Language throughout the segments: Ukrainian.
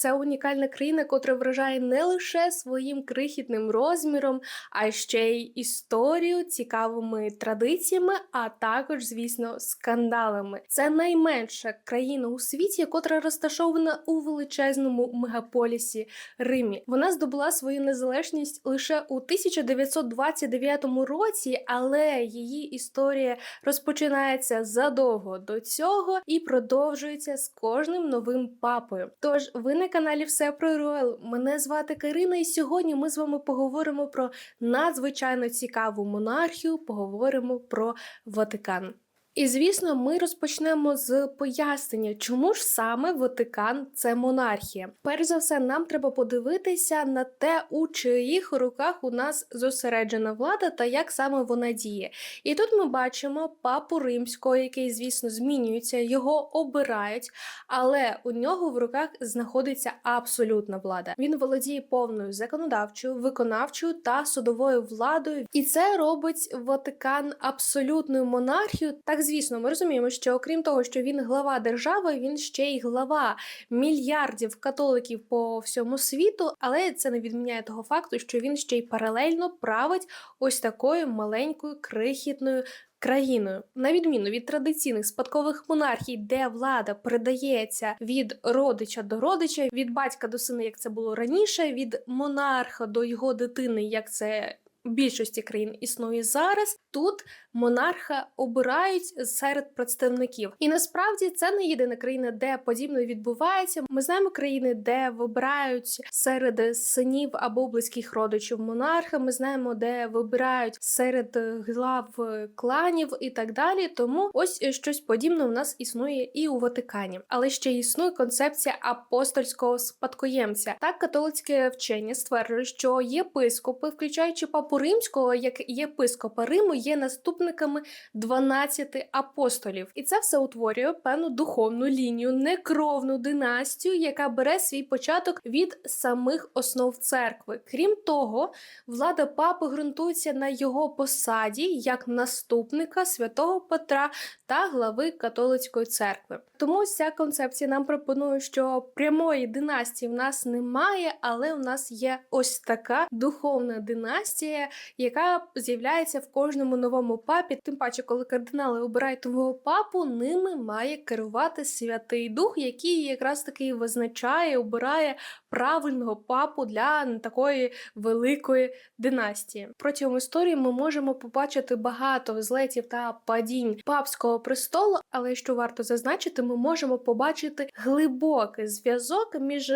Це унікальна країна, котра вражає не лише своїм крихітним розміром, а ще й історію, цікавими традиціями, а також, звісно, скандалами. Це найменша країна у світі, котра розташована у величезному мегаполісі Римі. Вона здобула свою незалежність лише у 1929 році, але її історія розпочинається задовго до цього і продовжується з кожним новим папою. Тож ви на каналі Все про Роял. Мене звати Карина, і сьогодні ми з вами поговоримо про надзвичайно цікаву монархію. Поговоримо про Ватикан. І звісно, ми розпочнемо з пояснення, чому ж саме Ватикан це монархія. Перш за все, нам треба подивитися на те, у чиїх руках у нас зосереджена влада та як саме вона діє. І тут ми бачимо папу римського, який, звісно, змінюється, його обирають, але у нього в руках знаходиться абсолютна влада. Він володіє повною законодавчою, виконавчою та судовою владою, і це робить Ватикан абсолютною монархією. Так, звісно, ми розуміємо, що окрім того, що він глава держави, він ще й глава мільярдів католиків по всьому світу, але це не відміняє того факту, що він ще й паралельно править ось такою маленькою крихітною. Країною, на відміну від традиційних спадкових монархій, де влада передається від родича до родича, від батька до сина, як це було раніше, від монарха до його дитини, як це в більшості країн існує зараз. Тут монарха обирають серед представників, і насправді це не єдина країна, де подібне відбувається. Ми знаємо країни, де вибирають серед синів або близьких родичів монарха. Ми знаємо, де вибирають серед глав кланів і так далі. Тому ось щось подібне у нас існує і у Ватикані, але ще існує концепція апостольського спадкоємця. Так католицьке вчення стверджує, що єпископи, включаючи папу римського, як єпископа Риму, є наступниками 12 апостолів, і це все утворює певну духовну лінію, некровну династію, яка бере свій початок від самих основ церкви. Крім того, влада папи ґрунтується на його посаді як наступника святого Петра та глави католицької церкви. Тому ця концепція нам пропонує, що прямої династії в нас немає, але у нас є ось така духовна династія, яка з'являється в кожному новому папі. Тим паче, коли кардинали обирають нового папу, ними має керувати Святий Дух, який якраз таки визначає, обирає правильного папу для такої великої династії. Протягом історії ми можемо побачити багато злетів та падінь папського престолу, але що варто зазначити, ми можемо побачити глибокий зв'язок між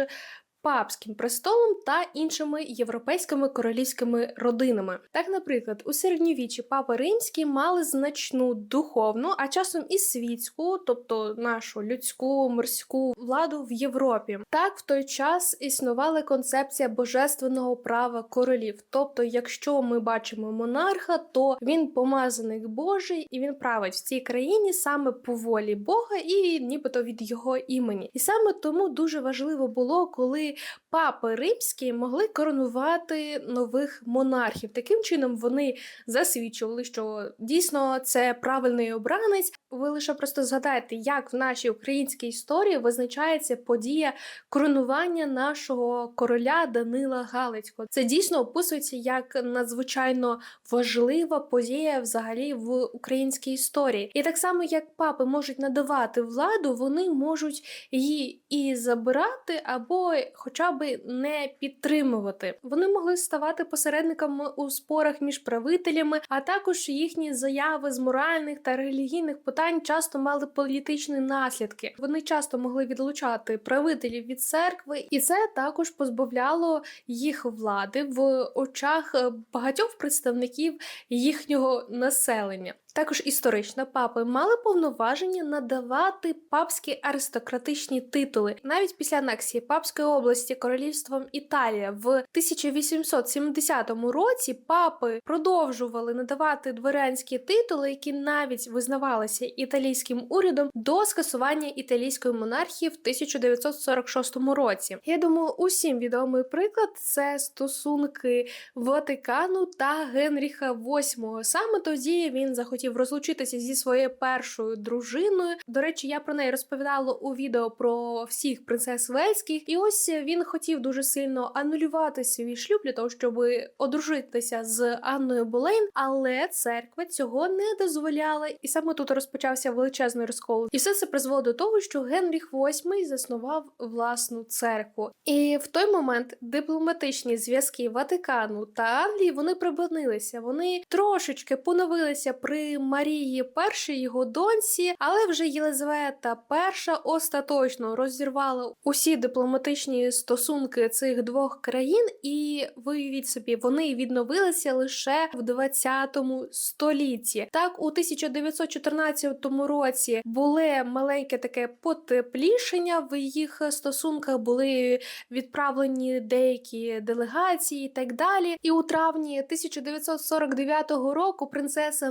папським престолом та іншими європейськими королівськими родинами. Так, наприклад, у середньовіччі папи римські мали значну духовну, а часом і світську, тобто нашу людську морську владу в Європі. Так, в той час існувала концепція божественного права королів. Тобто, якщо ми бачимо монарха, то він помазаник Божий і він править в цій країні саме по волі Бога і нібито від його імені. І саме тому дуже важливо було, коли папи римські могли коронувати нових монархів. Таким чином вони засвідчували, що дійсно це правильний обранець. Ви лише просто згадайте, як в нашій українській історії визначається подія коронування нашого короля Данила Галицького. Це дійсно описується як надзвичайно важлива подія взагалі в українській історії. І так само, як папи можуть надавати владу, вони можуть її і забирати, або хоча б не підтримувати. Вони могли ставати посередниками у спорах між правителями, а також їхні заяви з моральних та релігійних питань часто мали політичні наслідки. Вони часто могли відлучати правителів від церкви, і це також позбавляло їх влади в очах багатьох представників їхнього населення. Також історично папи мали повноваження надавати папські аристократичні титули. Навіть після анексії Папської області королівством Італія в 1870 році папи продовжували надавати дворянські титули, які навіть визнавалися італійським урядом до скасування італійської монархії в 1946 році. Я думаю, усім відомий приклад це стосунки Ватикану та Генріха VIII. Саме тоді він захотів хотів розлучитися зі своєю першою дружиною. До речі, я про неї розповідала у відео про всіх принцес Вельських, і ось він хотів дуже сильно анулювати свій шлюб для того, щоб одружитися з Анною Болейн, але церква цього не дозволяла, і саме тут розпочався величезний розкол. І все це призвело до того, що Генріх VIII заснував власну церкву. І в той момент дипломатичні зв'язки Ватикану та Англії вони припинилися. Вони трошечки поновилися при Марії першій його доньці, але вже Єлизавета І остаточно розірвала усі дипломатичні стосунки цих двох країн, і виявіть собі, вони відновилися лише в 20 столітті. Так, у 1914 році було маленьке таке потеплішення в їх стосунках, були відправлені деякі делегації і так далі. І у травні 1949 року принцеса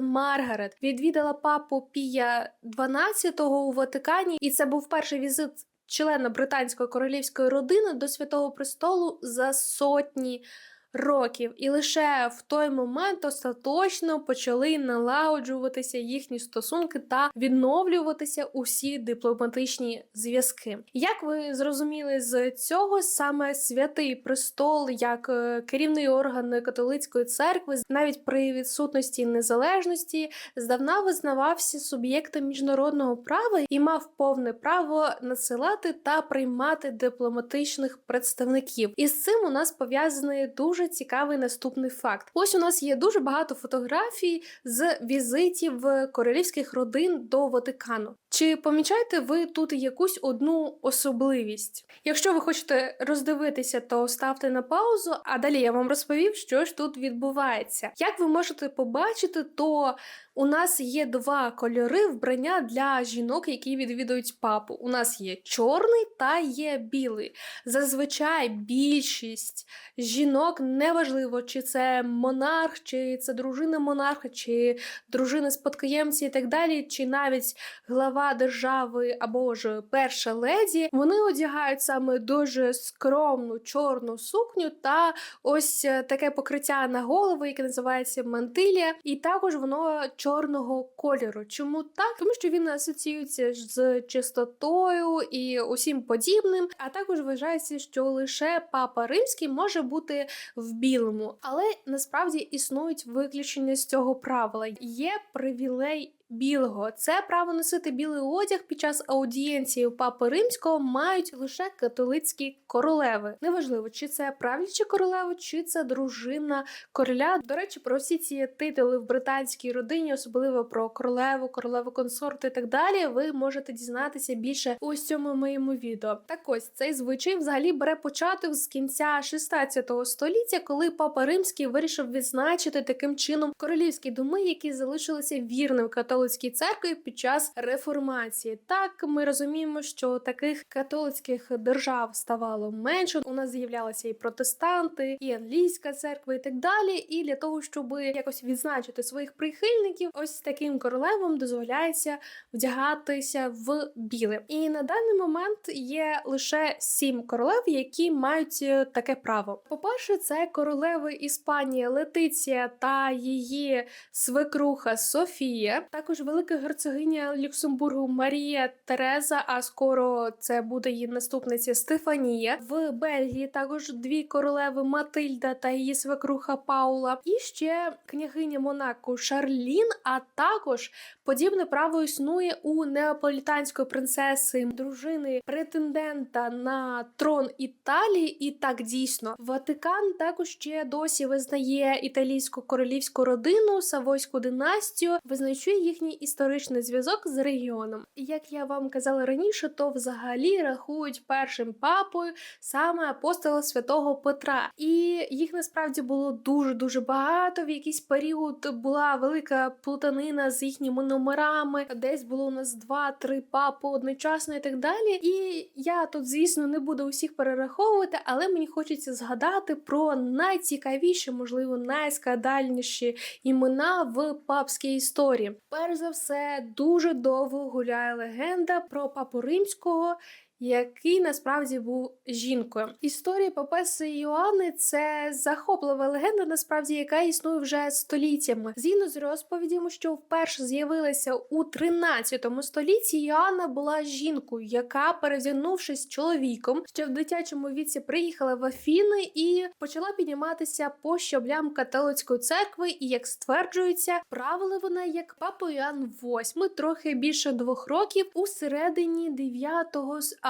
Маргарет відвідала папу Пія XII у Ватикані, і це був перший візит. Члена британської королівської родини до святого престолу за сотні років, і лише в той момент остаточно почали налагоджуватися їхні стосунки та відновлюватися усі дипломатичні зв'язки. Як ви зрозуміли з цього, саме святий престол, як е, керівний орган католицької церкви, навіть при відсутності незалежності, здавна визнавався суб'єктом міжнародного права і мав повне право надсилати та приймати дипломатичних представників. І з цим у нас пов'язаний дуже цікавий наступний факт. Ось у нас є дуже багато фотографій з візитів королівських родин до Ватикану. Чи помічаєте ви тут якусь одну особливість? Якщо ви хочете роздивитися, то ставте на паузу, а далі я вам розповів, що ж тут відбувається. Як ви можете побачити, то у нас є два кольори вбрання для жінок, які відвідують папу. У нас є чорний та є білий. Зазвичай більшість жінок неважливо, чи це монарх, чи це дружина монарха, чи дружина спадкоємці і так далі, чи навіть глава держави або ж перша леді. Вони одягають саме дуже скромну чорну сукню та ось таке покриття на голову, яке називається мантилія, і також воно чорного кольору. Чому так? Тому що він асоціюється з чистотою і усім подібним. А також вважається, що лише папа римський може бути в білому, але насправді існують виключення з цього правила. Є привілей білого. Це право носити білий одяг під час аудієнції папи римського мають лише католицькі королеви. Неважливо, чи це правляча королева, чи це дружина короля. До речі, про всі ці титули в британській родині, особливо про королеву, королеву консорти і так далі. Ви можете дізнатися більше у цьому моєму відео. Так ось цей звичай взагалі бере початок з кінця 16 століття, коли папа римський вирішив відзначити таким чином королівські доми, які залишилися вірним католицьким католицькій церкві під час реформації. Так ми розуміємо, що таких католицьких держав ставало менше. У нас з'являлися і протестанти, і англійська церква, і так далі. І для того, щоб якось відзначити своїх прихильників, ось таким королевам дозволяється вдягатися в біле. І на даний момент є лише сім королев, які мають е, таке право. По-перше, це королеви Іспанії Летиція та її свекруха Софія. Також також велика герцогиня Люксембургу Марія Тереза. А скоро це буде її наступниця Стефанія. В Бельгії також дві королеви Матильда та її свекруха Паула. І ще княгиня Монако Шарлін. А також подібне право існує у неаполітанської принцеси, дружини претендента на трон Італії. І так дійсно Ватикан також ще досі визнає італійську королівську родину, Савойську династію, визначує їхні їхній історичний зв'язок з регіоном. І як я вам казала раніше, то взагалі рахують першим папою саме апостола святого Петра. І їх насправді було дуже дуже багато. В якийсь період була велика плутанина з їхніми номерами. Десь було у нас два-три папи одночасно і так далі. І я тут, звісно, не буду усіх перераховувати, але мені хочеться згадати про найцікавіші, можливо, найскандальніші імена в папській історії. Перш за все, дуже довго гуляє легенда про папу римського, який насправді був жінкою. Історія Папеси Йоанни це захоплива легенда, насправді, яка існує вже століттями. Згідно з розповідями, що вперше з'явилася у 13 столітті, Йоанна була жінкою, яка, перевдягнувшись чоловіком, ще в дитячому віці приїхала в Афіни і почала підніматися по щоблям католицької церкви. І як стверджується, правила вона як папа Іоанн VIII, трохи більше двох років у середині 9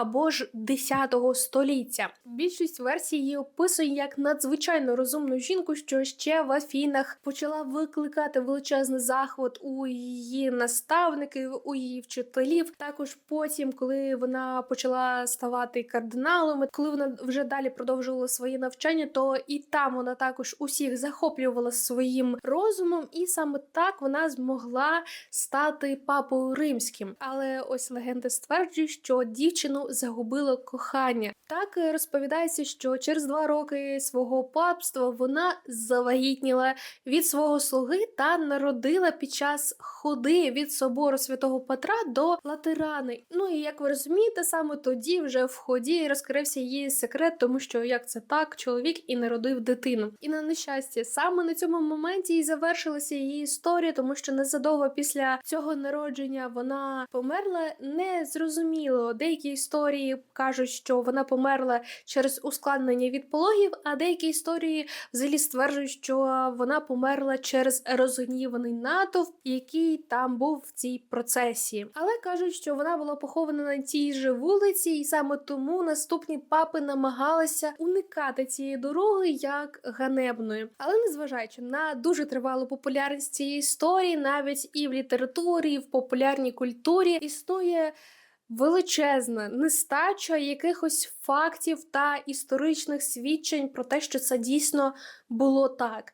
або ж 10 століття. Більшість версій її описує як надзвичайно розумну жінку, що ще в Афінах почала викликати величезний захват у її наставників, у її вчителів. Також потім, коли вона почала ставати кардиналом, коли вона вже далі продовжувала свої навчання, то і там вона також усіх захоплювала своїм розумом, і саме так вона змогла стати папою римським. Але ось легенда стверджує, що дівчину загубило кохання. Так е, розповідається, що через два роки свого папства вона завагітніла від свого слуги та народила під час ходи від собору святого Петра до Латерани. Ну і як ви розумієте, саме тоді вже в ході розкрився її секрет, тому що як це так, чоловік і народив дитину. І на нещастя, саме на цьому моменті і завершилася її історія, тому що незадовго після цього народження вона померла незрозуміло. Деякі історії кажуть, що вона померла через ускладнення від пологів, а деякі історії взагалі стверджують, що вона померла через розгніваний натовп, який там був в цій процесії. Але кажуть, що вона була похована на тій же вулиці, і саме тому наступні папи намагалися уникати цієї дороги як ганебної. Але незважаючи на дуже тривалу популярність цієї історії, навіть і в літературі, і в популярній культурі існує. Величезна нестача якихось фактів та історичних свідчень про те, що це дійсно було так.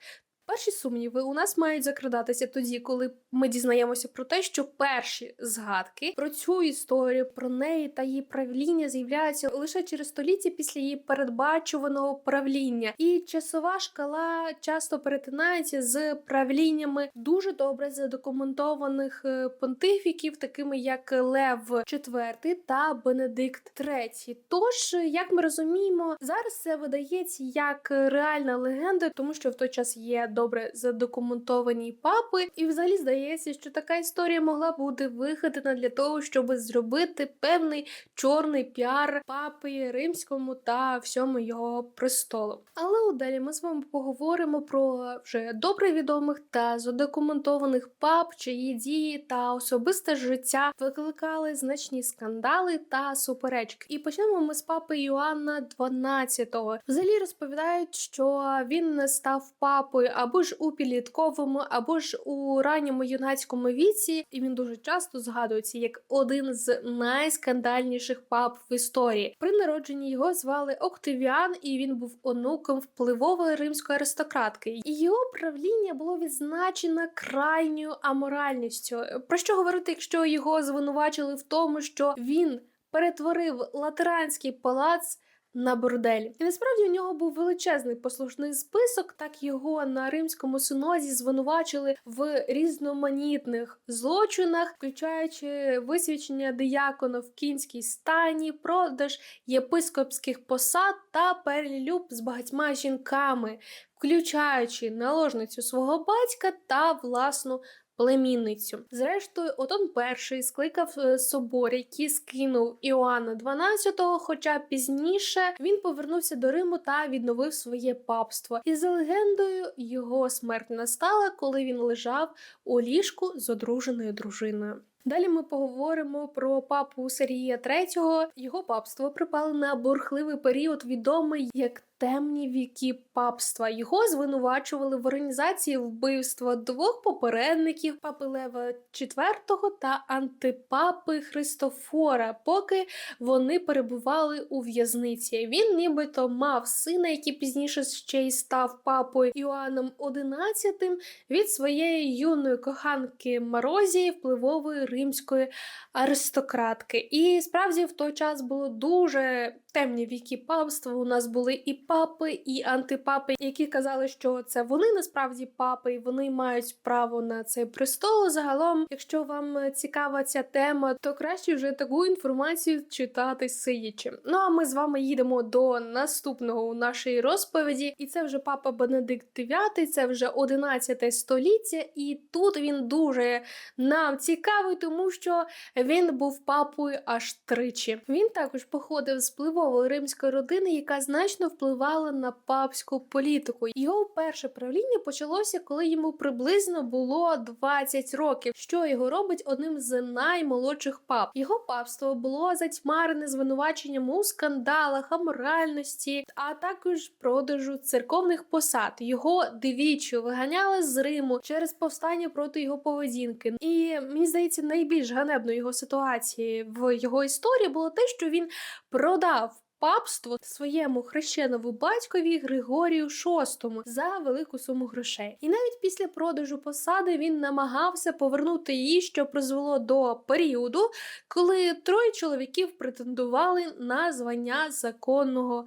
Перші сумніви у нас мають закрадатися тоді, коли ми дізнаємося про те, що перші згадки про цю історію, про неї та її правління з'являються лише через століття після її передбачуваного правління, і часова шкала часто перетинається з правліннями дуже добре задокументованих е, понтифіків, такими як Лев IV та Бенедикт III. Тож, як ми розуміємо, зараз це видається як реальна легенда, тому що в той час є добре задокументовані папи, і взагалі здається, що така історія могла бути вигадана для того, щоб зробити певний чорний піар папи римському та всьому його престолу. Але у далі ми з вами поговоримо про вже добре відомих та задокументованих пап, чиї дії та особисте життя викликали значні скандали та суперечки. І почнемо ми з папи Йоанна XII. Взагалі розповідають, що він не став папою або ж у підлітковому, або ж у ранньому юнацькому віці, і він дуже часто згадується як один з найскандальніших пап в історії. При народженні його звали Октавіан, і він був онуком впливової римської аристократки. І його правління було відзначено крайньою аморальністю. Про що говорити, якщо його звинувачили в тому, що він перетворив латеранський палац на бордель. І насправді у нього був величезний послушний список. Так його на римському синозі звинувачили в різноманітних злочинах, включаючи висвячення диякона в кінській стані, продаж єпископських посад та перелюб з багатьма жінками, включаючи наложницю свого батька та власну племінницю. Зрештою, Отон І скликав е, собор, який скинув Іоанна XII, хоча пізніше він повернувся до Риму та відновив своє папство. І за легендою його смерть настала, коли він лежав у ліжку з одруженою дружиною. Далі ми поговоримо про папу Сергія III. Його папство припало на бурхливий період, відомий як темні віки папства. Його звинувачували в організації вбивства двох попередників папи Лева IV та антипапи Христофора, поки вони перебували у в'язниці. Він нібито мав сина, який пізніше ще й став папою Іоанном XI, від своєї юної коханки Марозії, впливової римської аристократки. І справді в той час було дуже темні віки папства. У нас були і папи і антипапи, які казали, що це вони насправді папи, і вони мають право на цей престол. Загалом, якщо вам цікава ця тема, то краще вже таку інформацію читати сидячи. Ну а ми з вами їдемо до наступного у нашій розповіді, і це вже папа Бенедикт IX, це вже 11 століття, і тут він дуже нам цікавий, тому що він був папою аж тричі. Він також походив з впливової римської родини, яка значно впливала на папську політику. Його перше правління почалося, коли йому приблизно було 20 років, що його робить одним з наймолодших пап. Його папство було затьмарене звинуваченням у скандалах, аморальності, а також продажу церковних посад. Його двічі виганяли з Риму через повстання проти його поведінки. І мені здається, найбільш ганебною його ситуації в його історії було те, що він продав. Папство своєму хрещенову батькові Григорію VI за велику суму грошей, і навіть після продажу посади він намагався повернути її, що призвело до періоду, коли троє чоловіків претендували на звання законного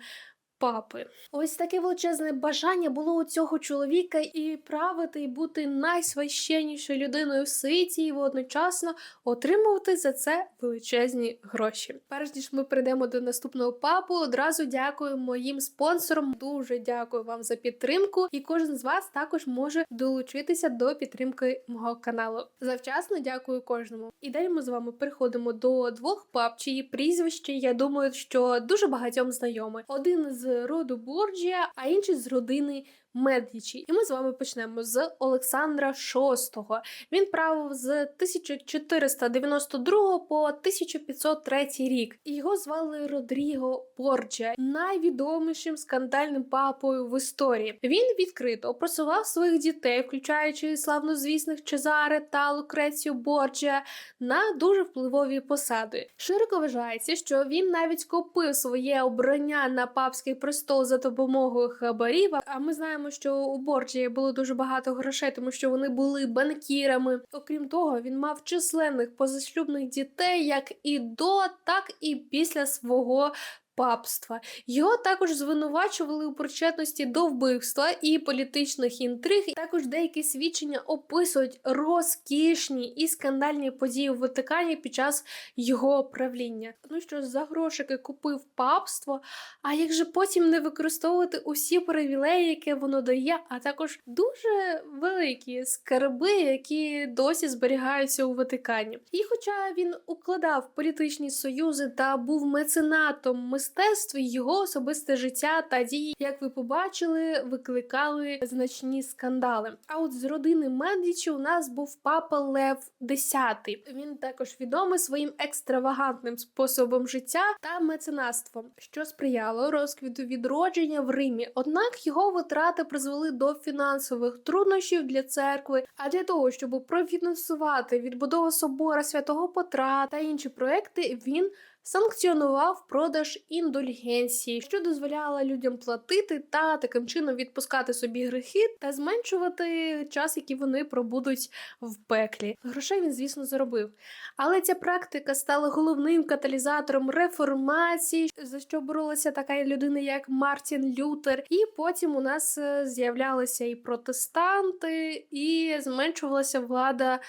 папи. Ось таке величезне бажання було у цього чоловіка і правити, і бути найсвященнішою людиною в світі, і одночасно отримувати за це величезні гроші. Перш ніж ми прийдемо до наступного папу, одразу дякую моїм спонсорам. Дуже дякую вам за підтримку, і кожен з вас також може долучитися до підтримки мого каналу. Завчасно дякую кожному. І далі ми з вами переходимо до двох пап, чиї прізвища, я думаю, що дуже багатьом знайомі. Один з роду Борджія, а інший з родини Медічі. І ми з вами почнемо з Олександра VI. Він правив з 1492 по 1503 рік. Його звали Родріго Борджія, найвідомішим скандальним папою в історії. Він відкрито просував своїх дітей, включаючи славнозвісних Чезаре та Лукрецію Борджія, на дуже впливові посади. Широко вважається, що він навіть купив своє обрання на папський престол за допомогою хабарів. А ми знаємо, що у Борджії було дуже багато грошей, тому що вони були банкірами. Окрім того, він мав численних позашлюбних дітей, як і до, так і після свого. Папства його також звинувачували у причетності до вбивства і політичних інтриг. Також деякі свідчення описують розкішні і скандальні події в Ватикані під час його правління. Ну що за грошики купив папство, а як же потім не використовувати усі привілеї, які воно дає, а також дуже великі скарби, які досі зберігаються у Ватикані. І хоча він укладав політичні союзи та був меценатом мистецтв, його особисте життя та дії, як ви побачили, викликали значні скандали. А от з родини Медічі у нас був папа Лев X. Він також відомий своїм екстравагантним способом життя та меценатством, що сприяло розквіту відродження в Римі. Однак його витрати призвели до фінансових труднощів для церкви. А для того, щоб профінансувати відбудову собора святого Петра та інші проекти, він санкціонував продаж індульгенції, що дозволяло людям платити та таким чином відпускати собі грехи та зменшувати час, який вони пробудуть в пеклі. Грошей він, звісно, заробив. Але ця практика стала головним каталізатором реформації, за що боролася така людина, як Мартін Лютер. І потім у нас е, з'являлися і протестанти, і зменшувалася влада.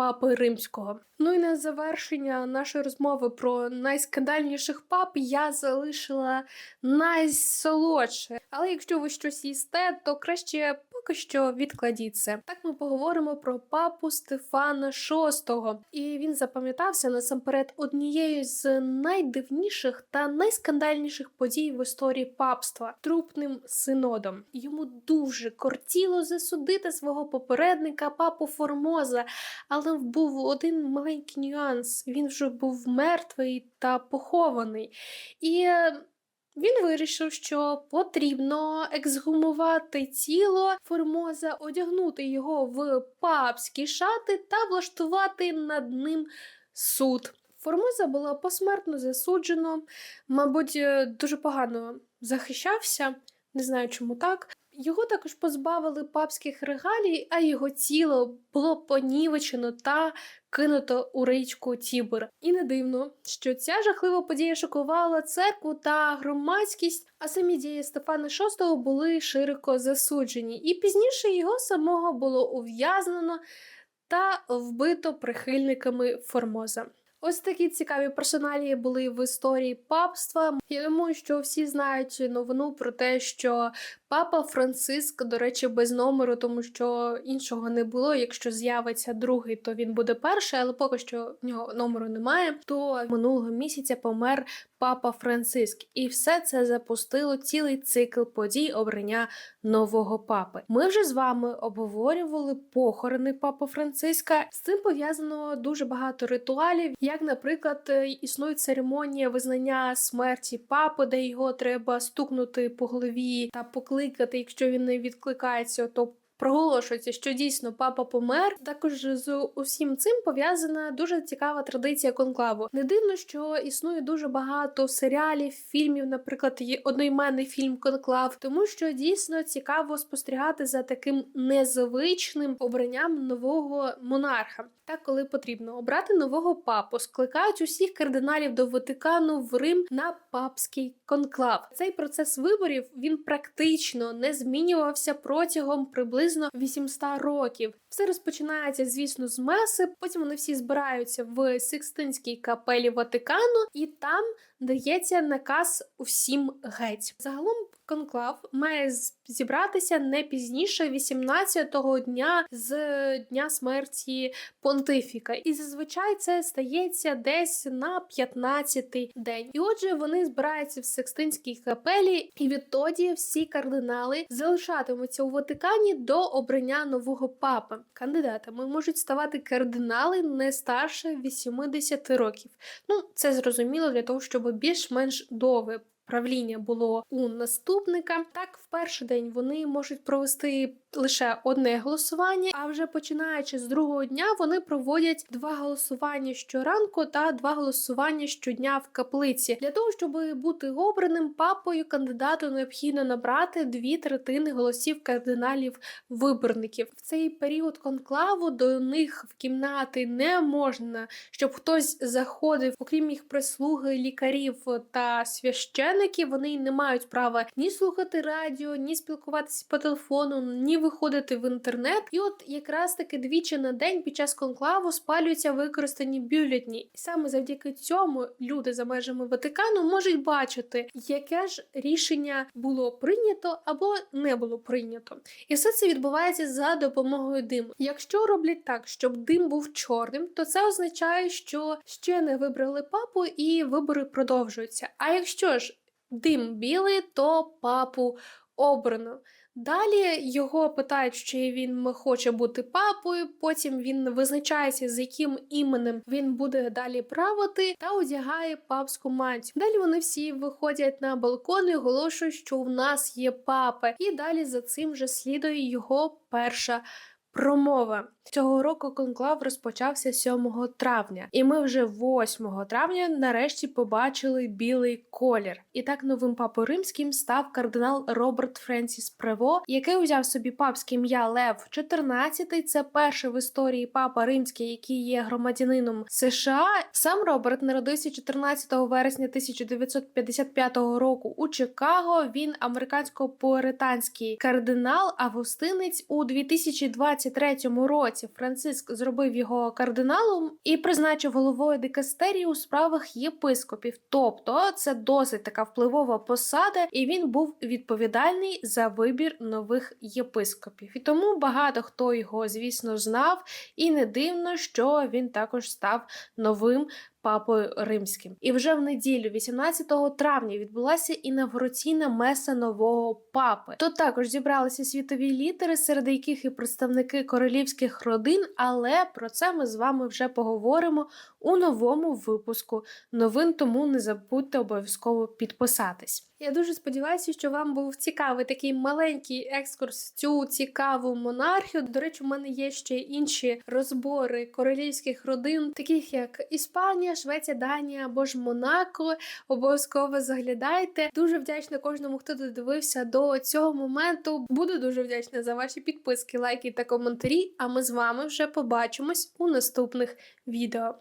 Папи римського. Ну і на завершення нашої розмови про найскандальніших пап я залишила найсолодше. Але якщо ви щось їсте, то краще поки що відкладіть це. Так ми поговоримо про папу Стефана VI. І він запам'ятався насамперед однією з найдивніших та найскандальніших подій в історії папства трупним синодом. Йому дуже кортіло засудити свого попередника папу Формоза, але був один маленький нюанс. Він вже був мертвий та похований. І він вирішив, що потрібно ексгумувати тіло Формоза, одягнути його в папські шати та влаштувати над ним суд. Формоза була посмертно засуджено, мабуть, дуже погано захищався, не знаю чому так. Його також позбавили папських регалій, а його тіло було понівечено та кинуто у річку Тібер. І не дивно, що ця жахлива подія шокувала церкву та громадськість, а самі дії Стефана VI були широко засуджені, і пізніше його самого було ув'язнено та вбито прихильниками Формоза. Ось такі цікаві персоналії були в історії папства. Я думаю, що всі знають новину про те, що папа Франциск, до речі, без номеру, тому що іншого не було. Якщо з'явиться другий, то він буде перший, але поки що в нього номеру немає. То минулого місяця помер папа Франциск, і все це запустило цілий цикл подій обрання нового папи. Ми вже з вами обговорювали похорони папи Франциска. З цим пов'язано дуже багато ритуалів, як, наприклад, е, існує церемонія визнання смерті папи, де його треба стукнути по голові та покликати, якщо він не відкликається, то проголошується, що дійсно папа помер. Також з усім цим пов'язана дуже цікава традиція конклаву. Не дивно, що існує дуже багато серіалів, фільмів, наприклад, є одноіменний фільм Конклав, тому що дійсно цікаво спостерігати за таким незвичним обранням нового монарха. Так, коли потрібно обрати нового папу, скликають усіх кардиналів до Ватикану в Рим на папський конклав. Цей процес виборів він практично не змінювався протягом приблизно 800 років. Все розпочинається, звісно, з меси. Потім вони всі збираються в Сикстинській капелі Ватикану, і там дається наказ усім геть. Загалом конклав має зібратися не пізніше 18-го дня з дня смерті понтифіка, і зазвичай це стається десь на 15-й день. І отже, вони збираються в Секстинській капелі, і відтоді всі кардинали залишатимуться у Ватикані до обрання нового папи. Кандидатами можуть ставати кардинали не старше 80 років. Ну це зрозуміло для того, щоб більш-менш довге правління було у наступника. Так, в перший день вони можуть провести лише одне голосування, а вже починаючи з другого дня, вони проводять два голосування щоранку та два голосування щодня в каплиці. Для того щоб бути обраним папою, кандидату необхідно набрати дві третини голосів кардиналів-виборників. В цей період конклаву до них в кімнати не можна, щоб хтось заходив, окрім їх прислуги, лікарів та священиків. Вони не мають права ні слухати радіо, ні спілкуватися по телефону, ні виходити в інтернет. І от якраз таки двічі на день під час конклаву спалюються використані бюлетні. І саме завдяки цьому люди за межами Ватикану можуть бачити, яке ж рішення було прийнято або не було прийнято. І все це відбувається за допомогою диму. Якщо роблять так, щоб дим був чорним, то це означає, що ще не вибрали папу і вибори продовжуються. А якщо ж дим білий, то папу обрано. Далі його питають, чи він хоче бути папою. Потім він визначається, з яким іменем він буде далі правити, та одягає папську мантію. Далі вони всі виходять на балкон і оголошують, що в нас є папа, і далі за цим же слідує його перша Промова цього року конклав розпочався 7 травня, і ми вже 8 травня нарешті побачили білий колір. І так новим папою римським став кардинал Роберт Френсіс Прево, який узяв собі папське ім'я Лев 14. Це перший в історії папа римський, який є громадянином США. Сам Роберт народився 14 вересня 1955 року у Чикаго. Він американсько-пуеританський кардинал, августинець у 2020 2023 році Франциск зробив його кардиналом і призначив головою дикастерії у справах єпископів. Тобто це досить така впливова посада, і він був відповідальний за вибір нових єпископів. І тому багато хто його, звісно, знав, і не дивно, що він також став новим папою римським. І вже в неділю, 18 травня, відбулася інавгураційна меса нового папи. Тут також зібралися світові лідери, серед яких і представники королівських родин. Але про це ми з вами вже поговоримо у новому випуску новин. Тому не забудьте обов'язково підписатись. Я дуже сподіваюся, що вам був цікавий такий маленький екскурс в цю цікаву монархію. До речі, у мене є ще інші розбори королівських родин, таких як Іспанія, Швеція, Данія або ж Монако. Обов'язково заглядайте. Дуже вдячна кожному, хто додивився до цього моменту. Буду дуже вдячна за ваші підписки, лайки та коментарі. А ми з вами вже побачимось у наступних відео.